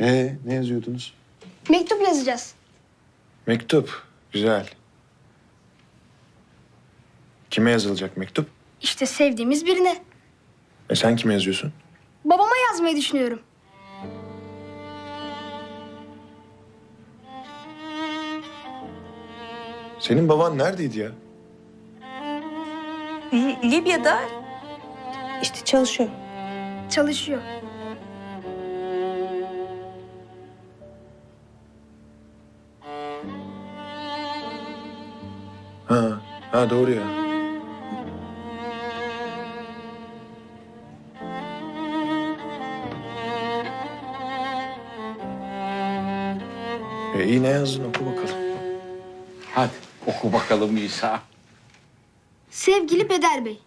Ee, ne yazıyordunuz? Mektup yazacağız. Mektup. Güzel. Kime yazılacak mektup? İşte sevdiğimiz birine. E sen kime yazıyorsun? Babama yazmayı düşünüyorum. Senin baban neredeydi ya? Li- Libya'da işte çalışıyor. Çalışıyor. Ha, ha doğru ya. E iyi ne yazdın oku bakalım. Hadi oku bakalım İsa. Sevgili Peder Bey.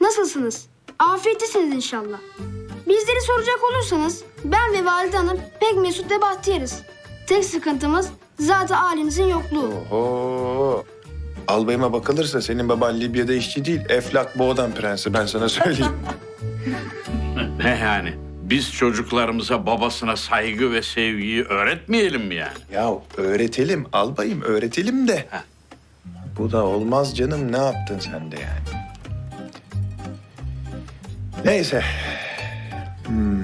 Nasılsınız? Afiyettesiniz inşallah. Bizleri soracak olursanız ben ve Valide Hanım pek mesut ve bahtiyarız. Tek sıkıntımız zaten ailenizin yokluğu. Oho. Albayıma bakılırsa senin baban Libya'da işçi değil, Eflak Boğdan prensi ben sana söyleyeyim. Ne yani? Biz çocuklarımıza babasına saygı ve sevgiyi öğretmeyelim mi yani? ya öğretelim albayım öğretelim de. Heh. Bu da olmaz canım ne yaptın sen de yani. Neyse. Hmm.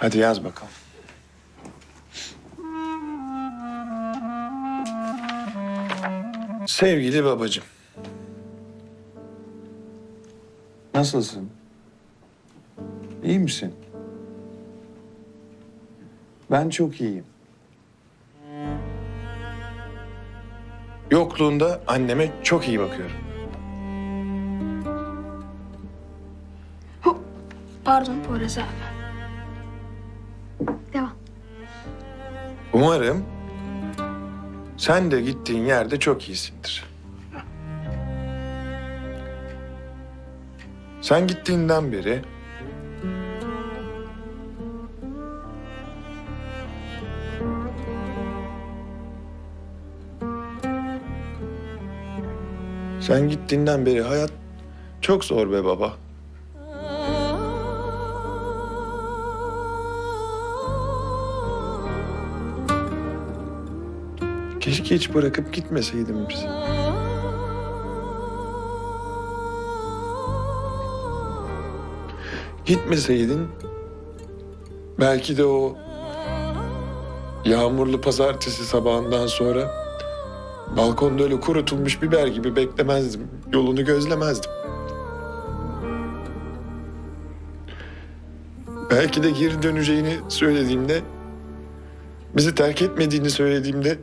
Hadi yaz bakalım. Sevgili babacığım. Nasılsın? İyi misin? Ben çok iyiyim. Yokluğunda anneme çok iyi bakıyorum. Pardon Poyraz abi. Umarım sen de gittiğin yerde çok iyisindir. Sen gittiğinden beri Sen gittiğinden beri hayat çok zor be baba. Keşke hiç bırakıp gitmeseydin bizi. Gitmeseydin belki de o yağmurlu pazartesi sabahından sonra balkonda öyle kurutulmuş biber gibi beklemezdim. Yolunu gözlemezdim. Belki de geri döneceğini söylediğimde, bizi terk etmediğini söylediğimde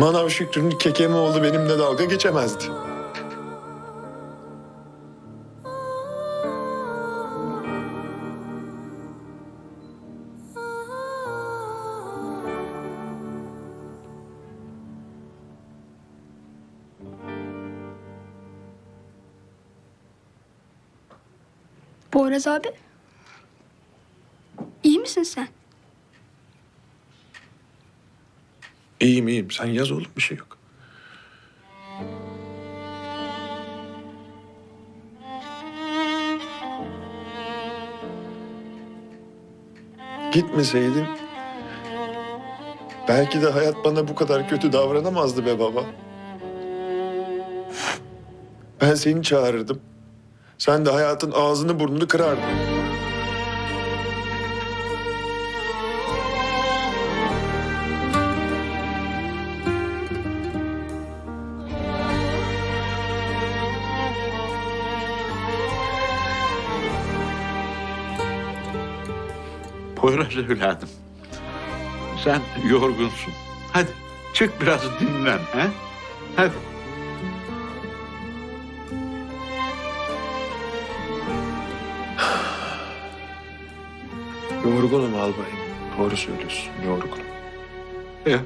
Manav Şükrü'nün kekeme oldu benimle dalga geçemezdi. Poyraz abi. İyi misin sen? İyiyim iyiyim. Sen yaz oğlum bir şey yok. Gitmeseydin belki de hayat bana bu kadar kötü davranamazdı be baba. Ben seni çağırırdım. Sen de hayatın ağzını burnunu kırardın. Poyraz evladım. Sen yorgunsun. Hadi çık biraz dinlen. He? Hadi. Yorgunum albayım. Doğru söylüyorsun. Yorgunum. Ya.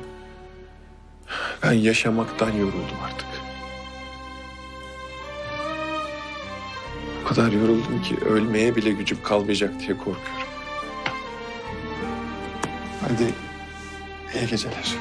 Ben yaşamaktan yoruldum artık. O kadar yoruldum ki ölmeye bile gücüm kalmayacak diye korkuyorum. Hadi iyi geceler.